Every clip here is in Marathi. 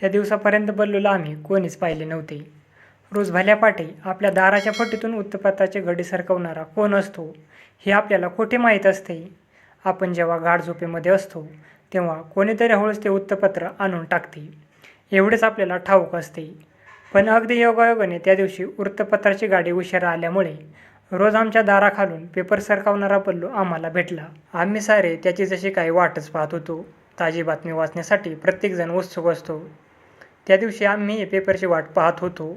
त्या दिवसापर्यंत बल्लूला आम्ही कोणीच पाहिले नव्हते. रोज भल्या पाठी आपल्या दाराच्या फटीतून उत्तपत्राचे घडे सरकवणारा कोण असतो हे आपल्याला कोठे माहीत असते? आपण जेव्हा गाढ झोपेमध्ये असतो तेव्हा कोणीतरी हळूच ते उत्तपत्र आणून टाकते. एवढेच आपल्याला ठाऊक असते. पण अगदी योगायोगाने त्या दिवशी वृत्तपत्राची गाडी उशिरा आल्यामुळे रोज आमच्या दाराखालून पेपर सरकावणारा पल्लू आम्हाला भेटला. आम्ही सारे त्याची जशी काही वाटच पाहत होतो ताजी बातमी वाचण्यासाठी प्रत्येकजण उत्सुक असतो. त्या दिवशी आम्ही पेपरची वाट पाहत होतो.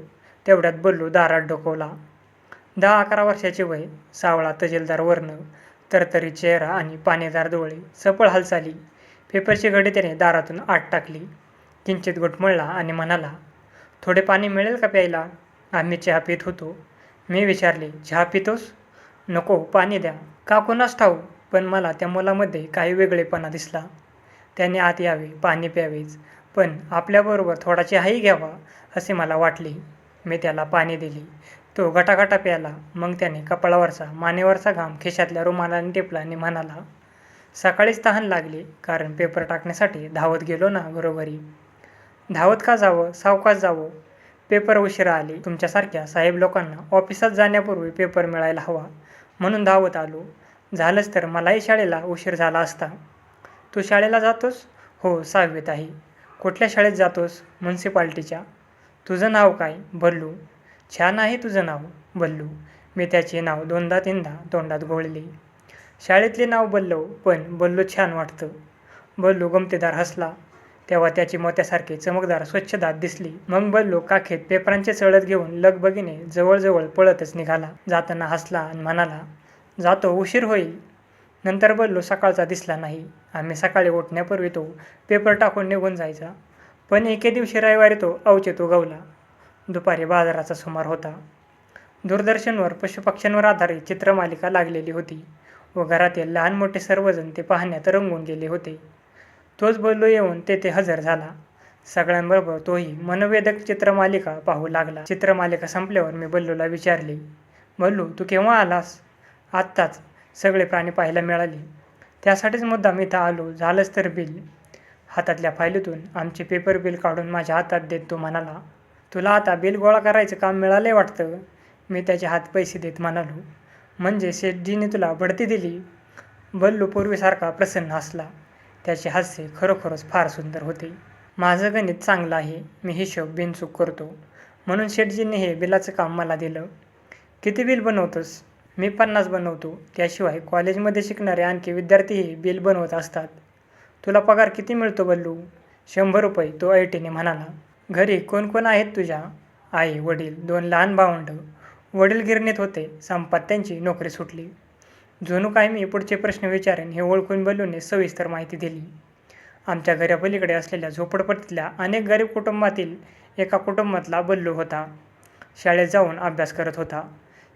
तेवढ्यात बल्लू दारात डोकवला. दहा अकरा वर्षाचे वय सावळा तजेलदार वर्ण तरतरी चेहरा आणि पाणीदार डोळे सफळ हालचाली. पेपरची घडी त्याने दारातून आत टाकली. किंचित घुटमळला आणि म्हणाला थोडे पाणी मिळेल का प्यायला? आम्ही चहा पित होतो. मी विचारले चहा पितोस? नको पाणी द्या. का कोणास ठाऊ पण मला त्या मुलामध्ये काही वेगळेपणा दिसला. त्याने आत यावे पाणी प्यावेच. पण आपल्याबरोबर थोडा चहाही घ्यावा असे मला वाटले. मी त्याला पाणी दिले. तो गटागटा प्याला मग त्याने कपाळावरचा मानेवरचा घाम खिशातल्या रुमालाने टिपला आणि म्हणाला सकाळीच तहान लागली कारण पेपर टाकण्यासाठी धावत गेलो ना घरोघरी. धावत का जावं? सावकाश जावं. पेपर उशिरा आले. तुमच्यासारख्या साहेब लोकांना ऑफिसात जाण्यापूर्वी पेपर मिळायला हवा. म्हणून धावत आलो. झालंच तर मलाही शाळेला उशीर झाला असता. तू शाळेला जातोस? हो सहावीत आहे. कुठल्या शाळेत जातोस? म्युन्सिपाल्टीच्या. तुझं नाव काय? बल्लू. छान आहे तुझं नाव बल्लू. मी त्याचे नाव दोनदा तीनदा तोंडात घोळले. शाळेतले नाव बल्लव पण बल्लू छान वाटतं. बल्लू गमतीदार हसला. तेव्हा त्याची मोत्यासारखी चमकदार स्वच्छ दात दिसली. मग बल्लू काखेत पेपरांचे चळत घेऊन लगबगीने जवळजवळ पळतच निघाला. जाताना हसला आणि म्हणाला जातो उशीर होईल. नंतर बल्लू सकाळचा दिसला नाही. आम्ही सकाळी उठण्यापूर्वी तो पेपर टाकून निघून जायचा. पण एके दिवशी रविवारी तो अवचेतो गवला दुपारी बाजाराचा सुमार होता. दूरदर्शनवर पशुपक्ष्यांवर आधारित चित्रमालिका लागलेली होती व घरातील लहान मोठे सर्वजण ते पाहण्यात रंगून गेले होते. तोच बल्लो येऊन तेथे हजर झाला. सगळ्यांबरोबर तोही मनोवेदक चित्रमालिका पाहू लागला. चित्रमालिका संपल्यावर मी बल्लूला विचारले बल्लू तू केव्हा आलास? आत्ताच सगळे प्राणी पाहायला मिळाले. त्यासाठीच मुद्दाम इथं आलो. झालंच तर बिल. हातातल्या फायलीतून आमचे पेपर बिल काढून माझ्या हातात देत तो म्हणाला तुला आता बिल गोळा करायचं काम मिळालंय वाटतं? मी त्याचे हात पैसे देत म्हणालो म्हणजे शेठजीने तुला बढती दिली? बल्लू पूर्वीसारखा प्रसन्न हसला. त्याचे हास्य खरोखरच फार सुंदर होते. माझं गणित चांगलं आहे. मी हिशोब बिनचूक करतो. म्हणून शेठजींनी हे बिलाचं काम मला दिलं. किती बिल बनवतोस? मी पन्नास बनवतो. त्याशिवाय कॉलेजमध्ये शिकणारे आणखी विद्यार्थीही बिल बनवत असतात. तुला पगार किती मिळतो बल्लू? शंभर रुपये तो ऐटीने म्हणाला. घरी कोण कोण आहेत तुझ्या? आई वडील दोन लहान भावंड. वडील गिरणीत होते. संपात त्यांची नोकरी सुटली. जुनू काय मी पुढचे प्रश्न विचारेन हे ओळखून बल्लूने सविस्तर माहिती दिली. आमच्या घरापलीकडे असलेल्या झोपडपट्टीतल्या अनेक गरीब कुटुंबातील एका कुटुंबातला बल्लू होता. शाळेत जाऊन अभ्यास करत होता.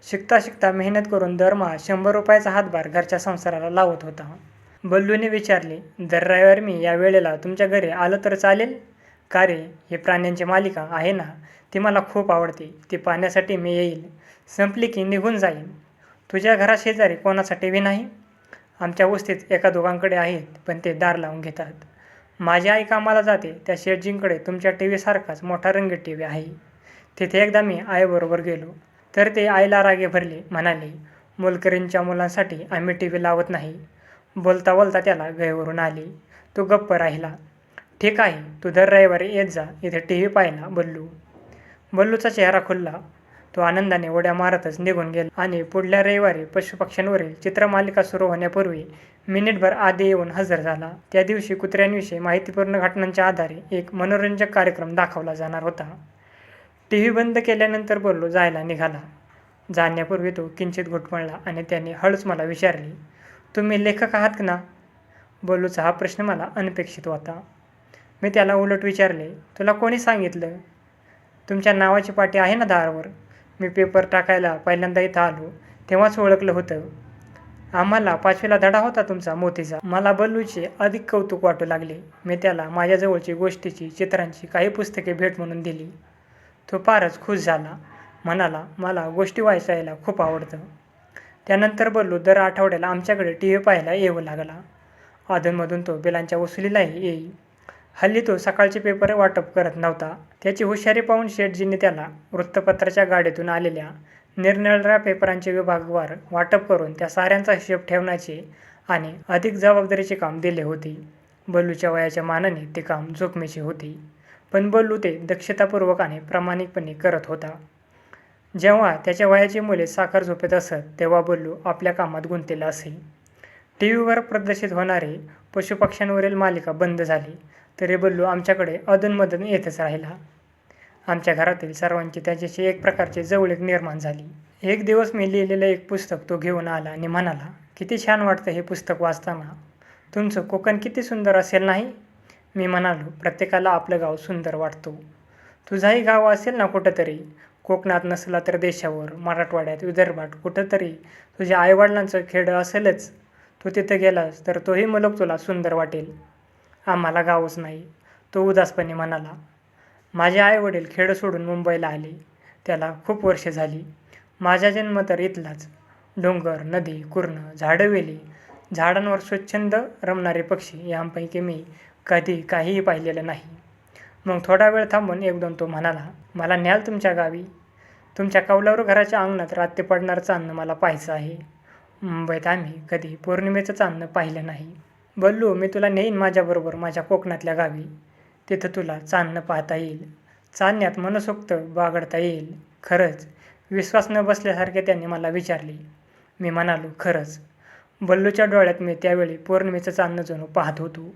शिकता शिकता मेहनत करून दरमहा शंभर रुपयाचा हातभार घरच्या संसाराला लावत होता. बल्लूने विचारले दर रविवारी मी या वेळेला तुमच्या घरी आलं तर चालेल? का रे? हे प्राण्यांची मालिका आहे ना? ती मला खूप आवडते. ती पाहण्यासाठी मी येईल. संपली की निघून जाईन. तुझ्या घराशेजारी कोणाचा टी व्ही नाही? आमच्या वस्तीत एका दोघांकडे आहेत पण ते दार लावून घेतात. माझी आई कामाला जाते. त्या शेठजींकडे तुमच्या टी व्हीसारखाच मोठा रंगीत टी व्ही आहे. तिथे एकदा मी आईबरोबर गेलो. तर ते आईला रागे भरले म्हणाले मोलकरींच्या मुलांसाठी आम्ही टी व्ही लावत नाही. बोलता बोलता त्याला गयवरून आली. तो गप्प राहिला ठीक आहे तू दर रविवारी येत जा इथे टी व्ही पाहिला बल्लू. बल्लूचा चेहरा खुलला. तो आनंदाने उड्या मारतच निघून गेला आणि पुढल्या रविवारी पशुपक्ष्यांवरील चित्रमालिका सुरू होण्यापूर्वी मिनिटभर आधी येऊन हजर झाला. त्या दिवशी कुत्र्यांविषयी माहितीपूर्ण घटनांच्या आधारे एक मनोरंजक कार्यक्रम दाखवला जाणार होता. टी व्ही बंद केल्यानंतर बोललो जायला निघाला. जाण्यापूर्वी तो किंचित घुटमळला आणि त्याने हळूच मला विचारली तुम्ही लेखक आहात ना? बोलूचा हा प्रश्न मला अनपेक्षित होता. मी त्याला उलट विचारले तुला कोणी सांगितलं? तुमच्या नावाची पाटी आहे ना दारावर? मी पेपर टाकायला पहिल्यांदा इथं आलो तेव्हाच ओळखलं होतं. आम्हाला पाचवीला धडा होता तुमचा मोतीचा. मला बल्लूचे अधिक कौतुक वाटू लागले. मी त्याला माझ्याजवळची गोष्टीची चित्रांची काही पुस्तके भेट म्हणून दिली. तो फारच खुश झाला. म्हणाला मला गोष्टी वाचायला खूप आवडतं. त्यानंतर बल्लू दर आठवड्याला आमच्याकडे टी व्ही पाहायला येऊ लागला. अधूनमधून तो बिलांच्या वसुलीलाही येई हल्ली तो सकाळचे पेपर वाटप करत नव्हता. त्याची हुशारी पाहून शेठजींनी त्याला वृत्तपत्राच्या गाडीतून आलेल्या निरनिराळ्या पेपरांचे विभागवार वाटप करून त्या साऱ्यांचा हिशेब ठेवण्याचे आणि अधिक जबाबदारीचे काम दिले होते. बल्लूच्या वयाच्या मानाने ते काम जोखमीचे होते. पण बल्लू ते दक्षतापूर्वक आणि प्रामाणिकपणे करत होता. जेव्हा त्याच्या वयाची मुले साखर झोपेत असत तेव्हा बल्लू आपल्या कामात गुंतलेला असे. टी व्हीवर प्रदर्शित होणारे पशुपक्ष्यांवरील मालिका बंद झाली तरी बल्लू आमच्याकडे अधूनमधून येतच राहिला. आमच्या घरातील सर्वांची त्याच्याशी एक प्रकारची जवळीक निर्माण झाली. एक दिवस मी लिहिलेलं एक पुस्तक तो घेऊन आला आणि म्हणाला किती छान वाटतं हे पुस्तक वाचताना. तुमचं कोकण किती सुंदर असेल नाही? मी म्हणालो प्रत्येकाला आपलं गाव सुंदर वाटतो. तुझाही गाव असेल ना कुठंतरी? कोकणात नसला तर देशावर मराठवाड्यात विदर्भात कुठंतरी तुझ्या आईवडिलांचं खेडं असेलच. तू तिथं गेलास तर तोही मुलग तुला सुंदर वाटेल. आम्हाला गावच नाही तो उदासपणे म्हणाला. माझे आईवडील खेडं सोडून मुंबईला आले. त्याला खूप वर्ष झाली. माझा जन्म तर इथलाच. डोंगर नदी कुर्ण झाडं वेली. झाडांवर स्वच्छंद रमणारे पक्षी यांपैकी मी कधी काहीही पाहिलेलं नाही. मग थोडा वेळ थांबून एक दोन तो म्हणाला मला न्याल तुमच्या गावी. तुमच्या कौलारू घराच्या अंगणात रात्री पडणारं चांदणं मला पाहायचं आहे. मुंबईत आम्ही कधी पौर्णिमेचं चांदणं पाहिलं नाही. बल्लू मी तुला नेईन माझ्याबरोबर माझ्या कोकणातल्या गावी. तिथं तुला चांदणं पाहता येईल. चांदण्यात मनसोक्त बागडता येईल. खरंच. विश्वास न बसल्यासारखे त्यांनी मला विचारले. मी म्हणालो खरंच. बल्लूच्या डोळ्यात मी त्यावेळी पौर्णिमेचं चांदणं जणू पाहत होतो.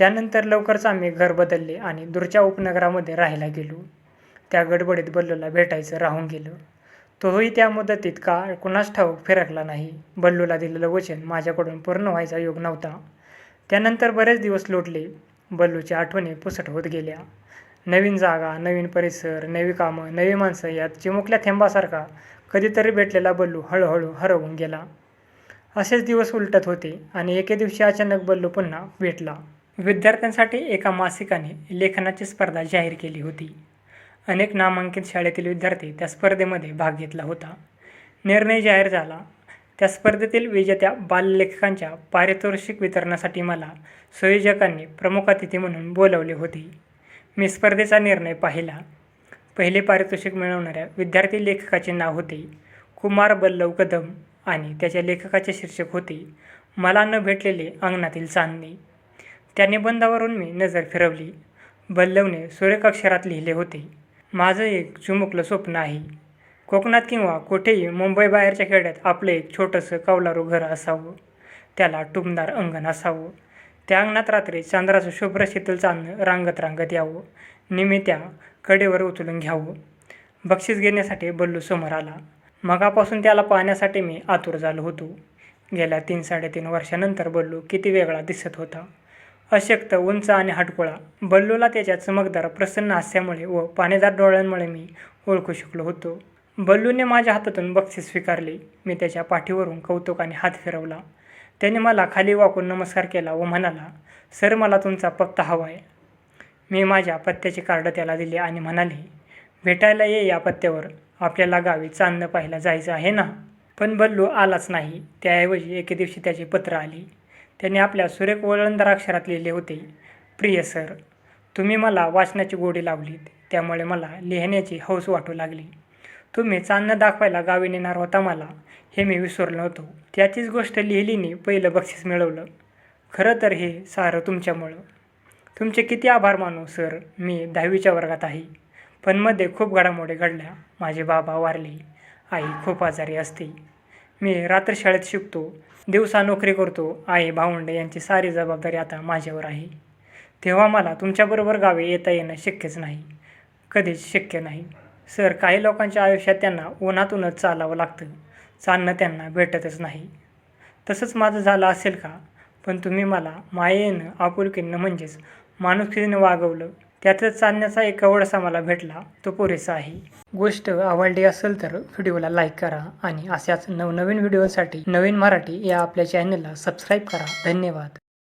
त्यानंतर लवकरच आम्ही घर बदलले आणि दूरच्या उपनगरामध्ये राहायला गेलो. त्या गडबडीत बल्लूला भेटायचं राहून गेलं. तोही त्या मुदतीत का कुणास ठाऊक फिरकला नाही. बल्लूला दिलेलं वचन माझ्याकडून पूर्ण व्हायचा योग नव्हता. त्यानंतर बरेच दिवस लोटले. बल्लूच्या आठवणी पुसट होत गेल्या. नवीन जागा नवीन परिसर नवी कामं नवी माणसं यात चिमुकल्या थेंबासारखा कधीतरी भेटलेला बल्लू हळूहळू हरवून गेला. असेच दिवस उलटत होते आणि एके दिवशी अचानक बल्लू पुन्हा भेटला. विद्यार्थ्यांसाठी एका मासिकाने लेखनाची स्पर्धा जाहीर केली होती. अनेक नामांकित शाळेतील विद्यार्थी त्या स्पर्धेमध्ये भाग घेतला होता. निर्णय जाहीर झाला. त्या स्पर्धेतील विजेत्या बाललेखकांच्या पारितोषिक वितरणासाठी मला संयोजकांनी प्रमुख अतिथी म्हणून बोलवले होते. मी स्पर्धेचा निर्णय पाहिला. पहिले पारितोषिक मिळवणाऱ्या विद्यार्थी लेखकाचे नाव होते कुमार बल्लव कदम आणि त्याच्या लेखकाचे शीर्षक होते मला न भेटलेले अंगणातील चांदणे. त्या निबंधावरून मी नजर फिरवली. बल्लवने सुरेख अक्षरात लिहिले होते माझं एक चुमुकलं स्वप्न आहे. कोकणात किंवा कुठेही मुंबईबाहेरच्या खेड्यात आपलं एक छोटंसं कौलारू घर असावं. त्याला टुमदार अंगण असावं. त्या अंगणात रात्री चांद्राचं शुभ्र शीतल चांदणं रांगत रांगत यावं. निमी त्या कडेवर उचलून घ्यावं. बक्षीस घेण्यासाठी बल्लू समोर आला. मगापासून त्याला पाहण्यासाठी मी आतुर झालो होतो. गेल्या तीन साडेतीन वर्षानंतर बल्लू किती वेगळा दिसत होता. अशक्त उंच आणि हाटकुळा बल्लूला त्याच्या चमकदार प्रसन्न हास्यामुळे व पाणीदार डोळ्यांमुळे मी ओळखू शकलो होतो. बल्लूने माझ्या हातातून बक्षीस स्वीकारले. मी त्याच्या पाठीवरून कौतुकाने हात फिरवला. त्याने मला खाली वाकून नमस्कार केला व म्हणाला सर मला तुमचा पत्ता हवा आहे मी माझ्या पत्त्याचे कार्ड त्याला दिले आणि म्हणाले भेटायला ये या पत्त्यावर. आपल्याला गावी चांदणं पाहायला जायचं आहे ना? पण बल्लू आलाच नाही. त्याऐवजी एके दिवशी त्याचे पत्र आले. त्याने आपल्या सुरेख वळणदार अक्षरात लिहिले होते प्रिय सर तुम्ही मला वाचनाची गोडी लावलीत त्यामुळे मला लिहिण्याची हौस वाटू लागली. तुम्ही चांदणं दाखवायला गावी नेणार होता मला हे मी विसरलो नव्हतो त्याचीच गोष्ट लिहिलीने पहिलं बक्षीस मिळवलं. खरं तर हे सारं तुमच्यामुळं. तुमचे किती आभार मानू सर मी दहावीच्या वर्गात आहे. पण मध्ये खूप घडामोडी घडल्या. माझे बाबा वारले. आई खूप आजारी असते. मी रात्र शाळेत शिकतो दिवसा नोकरी करतो आई भावंडे यांची सारी जबाबदारी आता माझ्यावर आहे. तेव्हा मला तुमच्याबरोबर गावी येता येणं शक्यच नाही. कधीच शक्य नाही. सर काही लोकांच्या आयुष्यात त्यांना उन्हातूनच चालावं लागतं. चालणं त्यांना भेटतच नाही. तसंच माझं झालं असेल का? पण तुम्ही मला मायेनं आपुलकीनं म्हणजेच माणुसकीनं वागवलं. त्यातच चालण्याचा एक आवडसा मला भेटला. तो पुरेसा आहे. गोष्ट आवडली असेल तर व्हिडिओला लाईक करा आणि अशाच नवनवीन व्हिडिओसाठी नवीन मराठी या आपल्या चॅनलला सबस्क्राईब करा. धन्यवाद.